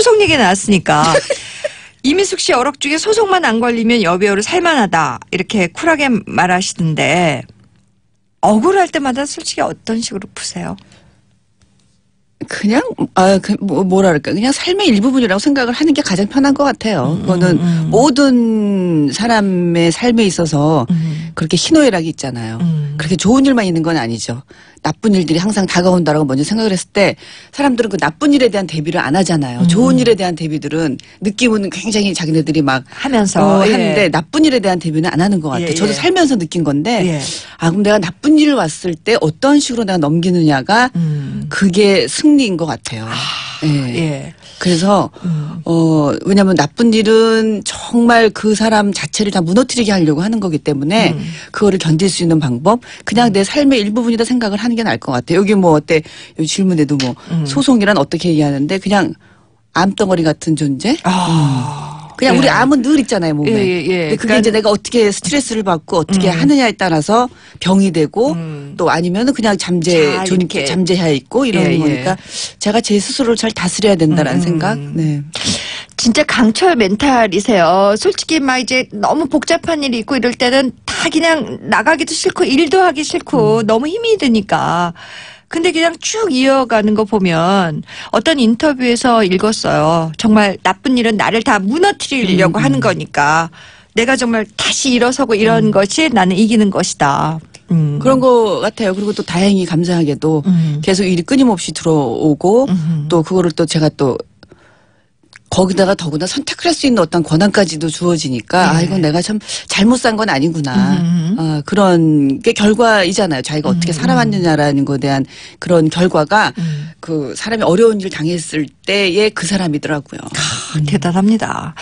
소송 얘기 나왔으니까 이미숙 씨 어록 중에 소송만 안 걸리면 여배우를 살만하다 이렇게 쿨하게 말하시던데 억울할 때마다 솔직히 어떤 식으로 푸세요? 그냥 아 그, 뭐, 뭐랄까 그냥 삶의 일부분이라고 생각을 하는 게 가장 편한 것 같아요. 그거는 음. 모든 사람의 삶에 있어서 음. 그렇게 희노애락이 있잖아요. 음. 그렇게 좋은 일만 있는 건 아니죠. 나쁜 일들이 항상 다가온다라고 먼저 생각을 했을 때 사람들은 그 나쁜 일에 대한 대비를 안 하잖아요. 음. 좋은 일에 대한 대비들은 느낌은 굉장히 자기네들이 막 하면서 어, 예. 하는데 나쁜 일에 대한 대비는 안 하는 것 같아요. 예, 저도 예. 살면서 느낀 건데 예. 아 그럼 내가 나쁜 일 왔을 때 어떤 식으로 내가 넘기느냐가 음. 그게 승리인 것 같아요. 예. 예. 그래서 음. 어 왜냐하면 나쁜 일은 정말 그 사람 자체를 다 무너뜨리게 하려고 하는 거기 때문에 음. 그거를 견딜 수 있는 방법 그냥 내 삶의 일부분이다 생각을 하는 게 나을 것 같아요. 여기 뭐 어때 여기 질문에도 뭐 음. 소송이란 어떻게 얘기하는데 그냥 암덩어리 같은 존재. 아. 그냥 예. 우리 암은 늘 있잖아요 몸에. 예, 예, 예. 근데 그게 그러니까- 이제 내가 어떻게 스트레스를 받고 어떻게 음. 하느냐에 따라서 병이 되고 음. 또 아니면은 그냥 잠재 자, 존. 잠재해 있고 이러는 예, 예. 거니까 제가 제 스스로를 잘 다스려야 된다라는 음. 생각. 네. 진짜 강철 멘탈이세요. 솔직히 막 이제 너무 복잡한 일이 있고 이럴 때는 다 그냥 나가기도 싫고 일도 하기 싫고 너무 힘이 드니까. 근데 그냥 쭉 이어가는 거 보면 어떤 인터뷰에서 읽었어요. 정말 나쁜 일은 나를 다 무너뜨리려고 하는 거니까 내가 정말 다시 일어서고 이런 것이 나는 이기는 것이다. 음. 그런 거 같아요. 그리고 또 다행히 감사하게도 음. 계속 일이 끊임없이 들어오고 음. 또 그거를 또 제가 또 거기다가 더구나 선택을 할 수 있는 어떤 권한까지도 주어지니까 아 네. 이건 내가 참 잘못 산 건 아니구나 음. 아, 그런 게 결과이잖아요 자기가 어떻게 살아왔느냐라는 거에 대한 그런 결과가 음. 그 사람이 어려운 일 당했을 때의 그 사람이더라고요 아, 대단합니다.